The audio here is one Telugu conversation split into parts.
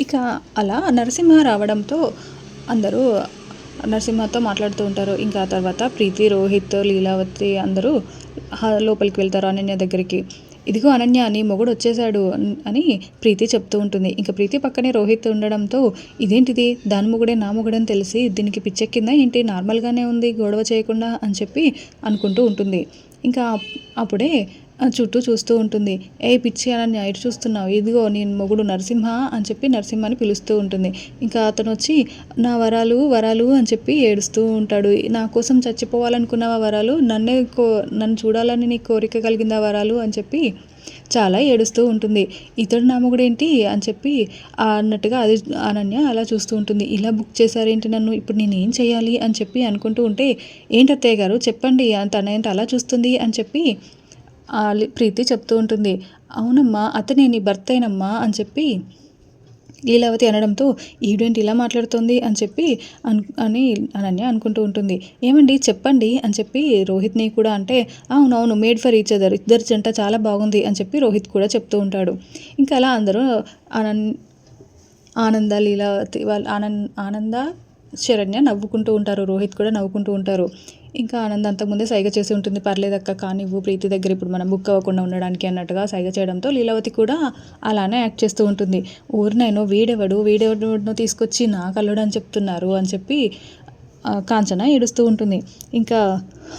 ఇక అలా నరసింహ రావడంతో అందరూ నరసింహతో మాట్లాడుతూ ఉంటారు. ఇంకా తర్వాత ప్రీతి రోహిత్ లీలావతి అందరూ లోపలికి వెళ్తారు అనన్య దగ్గరికి. ఇదిగో అనన్య అని మొగుడు వచ్చేశాడు అని ప్రీతి చెప్తూ ఉంటుంది. ఇంకా ప్రీతి పక్కనే రోహిత్ ఉండడంతో ఇదేంటిది? దాని మొగుడే నా మొగుడని తెలిసి దీనికి పిచ్చెక్కిందా ఏంటి? నార్మల్గానే ఉంది గొడవ చేయకుండా అని చెప్పి అనుకుంటూ ఉంటుంది. ఇంకా అప్పుడే చుట్టూ చూస్తూ ఉంటుంది. ఏ పిచ్చి అనన్య ఇటు చూస్తున్నావు. ఇదిగో నేను మొగుడు నరసింహ అని చెప్పి నరసింహని పిలుస్తూ ఉంటుంది. ఇంకా అతను వచ్చి నా వరాలు వరాలు అని చెప్పి ఏడుస్తూ ఉంటాడు. నా కోసం చచ్చిపోవాలనుకున్నావా వరాలు నన్నే కో నన్ను చూడాలని నీ కోరిక కలిగిందా వరాలు అని చెప్పి చాలా ఏడుస్తూ ఉంటుంది. ఇతడు నామగుడేంటి అని చెప్పి అన్నట్టుగా అది అనన్య అలా చూస్తూ ఉంటుంది. ఇలా బుక్ చేశారేంటి నన్ను? ఇప్పుడు నేను ఏం చేయాలి అని చెప్పి అనుకుంటూ ఉంటే ఏంటి అత్తయ్య గారు చెప్పండి తనేంటి అలా చూస్తుంది అని చెప్పి ప్రీతి చెప్తూ ఉంటుంది. అవునమ్మా అతనే నీ భర్త అయినమ్మా అని చెప్పి లీలావతి అనడంతో ఈవిడేంటి ఇలా మాట్లాడుతోంది అని చెప్పి అన్ అని అనన్య అనుకుంటూ ఉంటుంది. ఏమండి చెప్పండి అని చెప్పి రోహిత్ని కూడా అంటే అవునవును మేడ్ ఫర్ ఈచ్ అదర్ ఇద్దరు జంట చాలా బాగుంది అని చెప్పి రోహిత్ కూడా చెప్తూ ఉంటాడు. ఇంకా అలా అందరూ ఆనంద్ ఆనంద లీలావతి వాళ్ళ ఆనంద్ ఆనంద శరణ్య నవ్వుకుంటూ ఉంటారు. రోహిత్ కూడా నవ్వుకుంటూ ఉంటారు. ఇంకా ఆనంద్ అంతకుముందే సైగ చేసి ఉంటుంది పర్లేదక్క కానివ్వు ప్రీతి దగ్గర ఇప్పుడు మనం బుక్ అవ్వకుండా ఉండడానికి అన్నట్టుగా సైగ చేయడంతో లీలావతి కూడా అలానే యాక్ట్ చేస్తూ ఉంటుంది. ఊరినైనా వీడెవడు వీడెవడు తీసుకొచ్చి నా కల్లుడు అని చెప్తున్నారు అని చెప్పి కాంచన ఏడుస్తూ ఉంటుంది. ఇంకా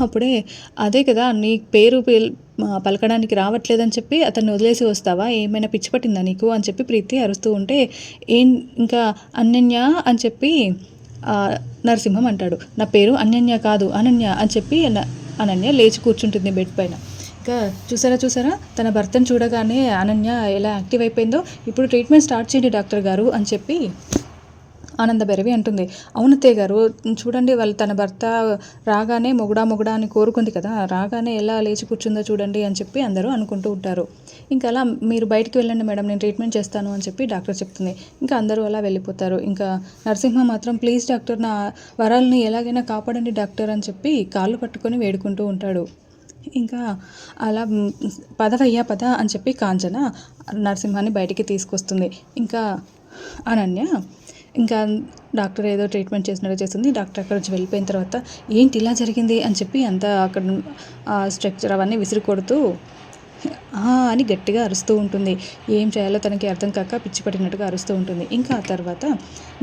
అప్పుడే అదే కదా నీ పేరు పలకడానికి రావట్లేదని చెప్పి అతన్ని వదిలేసి వస్తావా? ఏమైనా పిచ్చి పట్టిందా నీకు? అని చెప్పి ప్రీతి అరుస్తూ ఉంటే ఏం ఇంకా అన్యన్య? అని చెప్పి నరసింహం అంటాడు. నా పేరు అన్యన్య కాదు అనన్య అని చెప్పి న- అనన్య లేచి కూర్చుంటుంది బెడ్ పైన. ఇంకా చూసారా చూసారా? తన భర్తను చూడగానే అనన్య ఎలా యాక్టివ్ అయిపోయిందో ఇప్పుడు ట్రీట్మెంట్ స్టార్ట్ చేయండి డాక్టర్ గారు అని చెప్పి ఆనందభైరవి అంటుంది. అవునతే గారు చూడండి వాళ్ళు తన భర్త రాగానే మొగుడా మొగుడా అని కోరుకుంది కదా రాగానే ఎలా లేచి కూర్చుందో చూడండి అని చెప్పి అందరూ అనుకుంటూ ఉంటారు. ఇంకా అలా మీరు బయటికి వెళ్ళండి మేడం నేను ట్రీట్మెంట్ చేస్తాను అని చెప్పి డాక్టర్ చెప్తుంది. ఇంకా అందరూ అలా వెళ్ళిపోతారు. ఇంకా నరసింహ మాత్రం ప్లీజ్ డాక్టర్ నా వరాలని ఎలాగైనా కాపాడండి డాక్టర్ అని చెప్పి కాళ్ళు పట్టుకొని వేడుకుంటూ ఉంటాడు. ఇంకా అలా పదవయ్యా పద అని చెప్పి కాంచన నరసింహాన్ని బయటికి తీసుకొస్తుంది. ఇంకా అనన్య ఇంకా డాక్టర్ ఏదో ట్రీట్మెంట్ చేసినట్టు చేస్తుంది డాక్టర్ అక్కడ నుంచి వెళ్ళిపోయిన తర్వాత ఏంటి ఇలా జరిగింది అని చెప్పి అంతా అక్కడ ఆ స్ట్రక్చర్ అవన్నీ విసిరి కొడుతూ అని గట్టిగా అరుస్తూ ఉంటుంది. ఏం చేయాలో తనకి అర్థం కాక పిచ్చి పట్టినట్టుగా అరుస్తూ ఉంటుంది. ఇంకా ఆ తర్వాత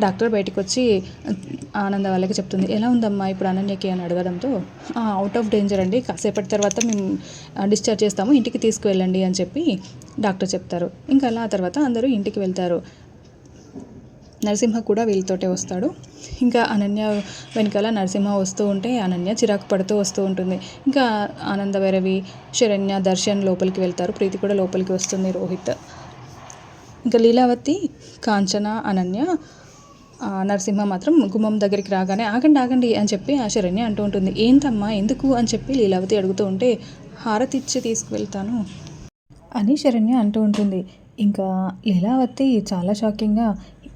డాక్టర్ బయటకు వచ్చి ఆనంద వాళ్ళకి చెప్తుంది. ఎలా ఉందమ్మా ఇప్పుడు అనన్యకి? అని అడగడంతో అవుట్ ఆఫ్ డేంజర్ అండి. కాసేపటి తర్వాత మేము డిశ్చార్జ్ చేస్తాము. ఇంటికి తీసుకువెళ్ళండి అని చెప్పి డాక్టర్ చెప్తారు. ఇంకా అలా ఆ తర్వాత అందరూ ఇంటికి వెళ్తారు. నరసింహ కూడా వీళ్ళతోటే వస్తాడు. ఇంకా అనన్య వెనకాల నరసింహ వస్తూ ఉంటే అనన్య చిరాకు పడుతూ వస్తూ ఉంటుంది. ఇంకా ఆనంద భైరవి శరణ్య దర్శన్ లోపలికి వెళ్తారు. ప్రీతి కూడా లోపలికి వస్తుంది రోహిత్. ఇంకా లీలావతి కాంచన అనన్య నరసింహ మాత్రం గుమ్మం దగ్గరికి రాగానే ఆగండి ఆగండి అని చెప్పి ఆ శరణ్య అంటూ ఉంటుంది. ఏంటమ్మా ఎందుకు? అని చెప్పి లీలావతి అడుగుతూ ఉంటే హారతి ఇచ్చి తీసుకువెళ్తాను అని శరణ్య అంటూ ఉంటుంది. ఇంకా లీలావతి చాలా షాకింగ్గా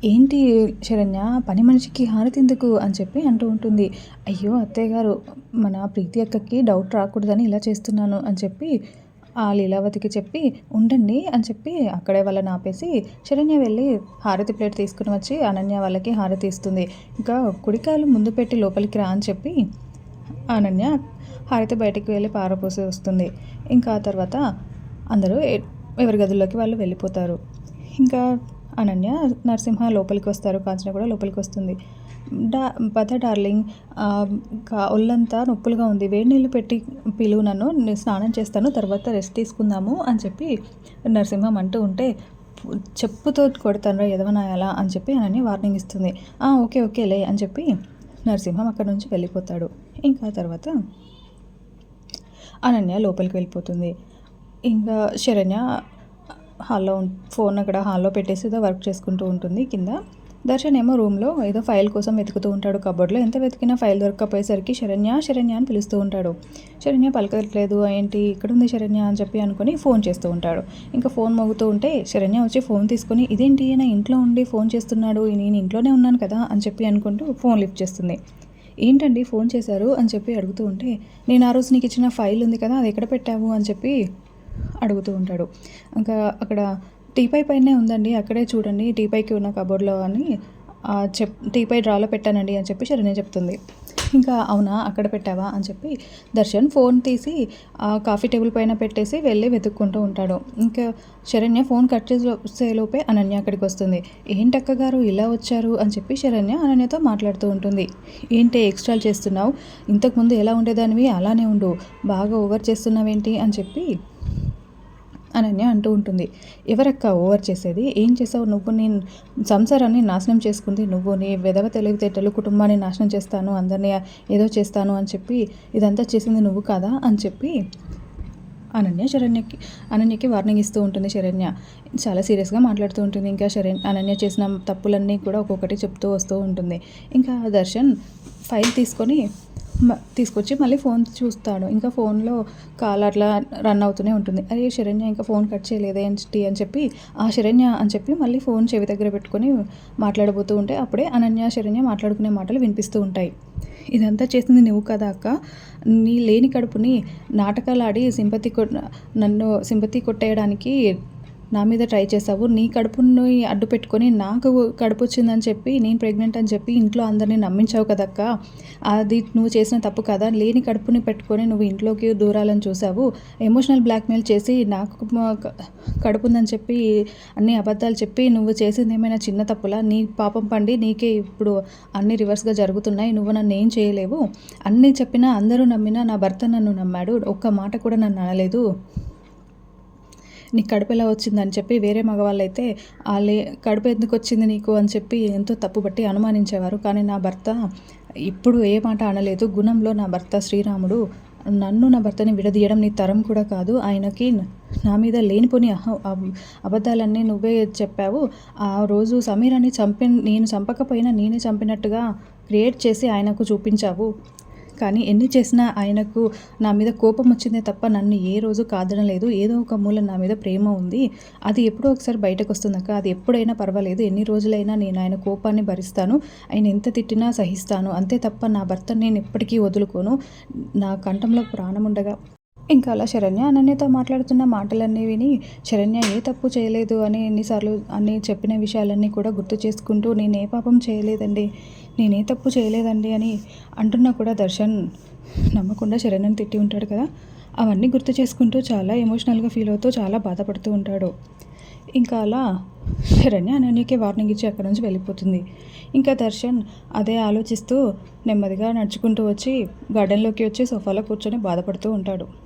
ఏంటి శరణ్య? పని మనిషికి హారతి ఎందుకు అని చెప్పి అంటూ ఉంటుంది. అయ్యో అత్తయ్య గారు మన ప్రీతి అక్కకి డౌట్ రాకూడదని ఇలా చేస్తున్నాను అని చెప్పి ఆ లీలావతికి చెప్పి ఉండండి అని చెప్పి అక్కడే వాళ్ళని ఆపేసి శరణ్య వెళ్ళి హారతి ప్లేట్ తీసుకుని వచ్చి అనన్య వాళ్ళకి హారతి ఇస్తుంది ఇంకా కుడికాయలు ముందు పెట్టి లోపలికి రా అని చెప్పి అనన్య హారతి బయటికి వెళ్ళి పారపోసి వస్తుంది. ఇంకా ఆ తర్వాత అందరూ ఎవరి గదుల్లోకి వాళ్ళు వెళ్ళిపోతారు. ఇంకా అనన్య నరసింహ లోపలికి వస్తారు కాంచన కూడా లోపలికి వస్తుంది. డా పద డార్లింగ్ కా- ఒళ్ళంతా నొప్పులుగా ఉంది. వేడి నీళ్ళు పెట్టి పిలువు నన్ను స్నానం చేస్తాను తర్వాత రెస్ట్ తీసుకుందాము అని చెప్పి నరసింహం అంటూ ఉంటే చెప్పుతో కొడతాను ఎదవనాయాలా అని చెప్పి అనన్య వార్నింగ్ ఇస్తుంది. ఓకే ఓకే ఓకేలే అని చెప్పి నరసింహం అక్కడ నుంచి వెళ్ళిపోతాడు. ఇంకా తర్వాత అనన్య లోపలికి వెళ్ళిపోతుంది. ఇంకా శరణ్య హాల్లో ఫోన్ అక్కడ హాల్లో పెట్టేసి ఏదో వర్క్ చేసుకుంటూ ఉంటుంది కింద. దర్శన్ ఏమో రూమ్లో ఏదో ఫైల్ కోసం వెతుకుతూ ఉంటాడు కబోర్డ్లో. ఎంత వెతికినా ఫైల్ దొరకకపోయేసరికి శరణ్య శరణ్య అని పిలుస్తూ ఉంటాడు. శరణ్య పలకట్లేదు ఏంటి ఇక్కడ ఉంది శరణ్య? అని చెప్పి అనుకుని ఫోన్ చేస్తూ ఉంటాడు. ఇంకా ఫోన్ మోగుతూ ఉంటే శరణ్య వచ్చి ఫోన్ తీసుకుని ఇదేంటి ఈయన ఇంట్లో ఉండి ఫోన్ చేస్తున్నాడు? నేను ఇంట్లోనే ఉన్నాను కదా? అని చెప్పి అనుకుంటూ ఫోన్ లిఫ్ట్ చేస్తుంది. ఏంటండి ఫోన్ చేశారు? అని చెప్పి అడుగుతూ ఉంటే నేను ఆ రోజు నీకు ఇచ్చిన ఫైల్ ఉంది కదా అది ఎక్కడ పెట్టావు? అని చెప్పి అడుగుతూ ఉంటాడు. ఇంకా అక్కడ టీపై పైనే ఉందండి. అక్కడే చూడండి. టీపైకి ఉన్న కబోర్డ్లో అని చెప్ టీపై డ్రాలో పెట్టానండి అని చెప్పి శరణ్య చెప్తుంది. ఇంకా అవునా అక్కడ పెట్టావా అని చెప్పి దర్శన్ ఫోన్ తీసి ఆ కాఫీ టేబుల్ పైన పెట్టేసి వెళ్ళి వెతుక్కుంటూ ఉంటాడు. ఇంకా శరణ్య ఫోన్ కట్ చేసేలోపే అనన్య అక్కడికి వస్తుంది. ఏంటక్క గారు ఇలా వచ్చారు? అని చెప్పి శరణ్య అనన్యతో మాట్లాడుతూ ఉంటుంది. ఏంటి ఎక్స్ట్రాలు చేస్తున్నావు? ఇంతకుముందు ఎలా ఉండేదానివి? అలానే ఉండు. బాగా ఓవర్ చేస్తున్నావేంటి? అని చెప్పి అనన్య అంటూ ఉంటుంది. ఎవరక్క ఓవర్ చేసేది? ఏం చేసావు? నువ్వు నేను సంసారాన్ని నాశనం చేసుకుంది. నువ్వు నీ విధవ తెలివితేటలు కుటుంబాన్ని నాశనం చేస్తాను. అందరినీ ఏదో చేస్తాను అని చెప్పి ఇదంతా చేసింది నువ్వు కాదా? అని చెప్పి అనన్య శరణ్యకి అనన్యకి వార్నింగ్ ఇస్తూ ఉంటుంది శరణ్య. చాలా సీరియస్గా మాట్లాడుతూ ఉంటుంది. ఇంకా శరణ్ అనన్య చేసిన తప్పులన్నీ కూడా ఒక్కొక్కటి చెప్తూ వస్తూ ఉంటుంది. ఇంకా దర్శన్ ఫైల్ తీసుకొని తీసుకొచ్చి మళ్ళీ ఫోన్ చూస్తాడు. ఇంకా ఫోన్లో కాల్ అట్లా రన్ అవుతూనే ఉంటుంది. అరే శరణ్య ఇంకా ఫోన్ కట్ చేయలేదే ఏంటి అని చెప్పి ఆ శరణ్య అని చెప్పి మళ్ళీ ఫోన్ చెవి దగ్గర పెట్టుకొని మాట్లాడబోతూ ఉంటే అప్పుడే అనన్య శరణ్య మాట్లాడుకునే మాటలు వినిపిస్తూ ఉంటాయి. ఇదంతా చేసింది నువ్వు కదా అక్క. నీ లేని కడుపుని నాటకాలు ఆడి సింపతి కొ నన్ను సింపతి కొట్టేయడానికి నా మీద ట్రై చేసావు. నీ కడుపుని అడ్డు పెట్టుకొని నాకు కడుపు వచ్చిందని చెప్పి నేను ప్రెగ్నెంట్ అని చెప్పి ఇంట్లో అందరినీ నమ్మించావు కదక్క? అది నువ్వు చేసిన తప్పు కదా? లేని కడుపుని పెట్టుకొని నువ్వు ఇంట్లోకి దూరాలని చూసావు. ఎమోషనల్ బ్లాక్మెయిల్ చేసి నాకు కడుపు ఉందని చెప్పి అన్ని అబద్ధాలు చెప్పి నువ్వు చేసింది ఏమైనా చిన్న తప్పులా? నీ పాపం పండి నీకే ఇప్పుడు అన్ని రివర్స్గా జరుగుతున్నాయి. నువ్వు నన్ను ఏం చేయలేవు? అన్నీ చెప్పినా అందరూ నమ్మినా నా భర్త నన్ను నమ్మాడు. ఒక్క మాట కూడా నన్ను అనలేదు. నీకు కడుపు ఎలా వచ్చిందని చెప్పి వేరే మగవాళ్ళు ఆ లే కడుపు ఎందుకు వచ్చింది నీకు? అని చెప్పి ఎంతో తప్పుబట్టి అనుమానించేవారు. కానీ నా భర్త ఇప్పుడు ఏ మాట అనలేదు. గుణంలో నా భర్త శ్రీరాముడు. నన్ను నా భర్తని విడదీయడం నీ తరం కూడా కాదు. ఆయనకి నా మీద లేనిపోని అహ అబద్ధాలన్నీ నువ్వే చెప్పావు. ఆ రోజు సమీరాన్ని చంపి నేను చంపకపోయినా నేనే చంపినట్టుగా క్రియేట్ చేసి ఆయనకు చూపించావు. కానీ ఎన్ని చేసినా ఆయనకు నా మీద కోపం వచ్చిందే తప్ప నన్ను ఏ రోజు కాదనలేదు. ఏదో ఒక మూల నా మీద ప్రేమ ఉంది. అది ఎప్పుడో ఒకసారి బయటకు వస్తుందక్క అది ఎప్పుడైనా పర్వాలేదు. ఎన్ని రోజులైనా నేను ఆయన కోపాన్ని భరిస్తాను. ఆయన ఎంత తిట్టినా సహిస్తాను. అంతే తప్ప నా భర్త నేను ఎప్పటికీ వదులుకోను. నా కంఠంలో ప్రాణం ఉండగా ఇంకా అలా శరణ్య అనన్యతో మాట్లాడుతున్న మాటలన్నీ విని శరణ్య ఏ తప్పు చేయలేదు అని ఎన్నిసార్లు అన్ని చెప్పిన విషయాలన్నీ కూడా గుర్తు చేసుకుంటూ నేనే పాపం చేయలేదండి నేనే తప్పు చేయలేదండి అని అంటున్నా కూడా దర్శన్ నమ్మకుండా శరణ్యని తిట్టి ఉంటాడు కదా. అవన్నీ గుర్తు చేసుకుంటూ చాలా ఎమోషనల్గా ఫీల్ అవుతూ చాలా బాధపడుతూ ఉంటాడు. ఇంకా అలా శరణ్య అనన్యకి వార్నింగ్ ఇచ్చి అక్కడి నుంచి వెళ్ళిపోతుంది. ఇంకా దర్శన్ అదే ఆలోచిస్తూ నెమ్మదిగా నడుచుకుంటూ వచ్చి గార్డెన్లోకి వచ్చి సోఫాలో కూర్చొని బాధపడుతూ ఉంటాడు.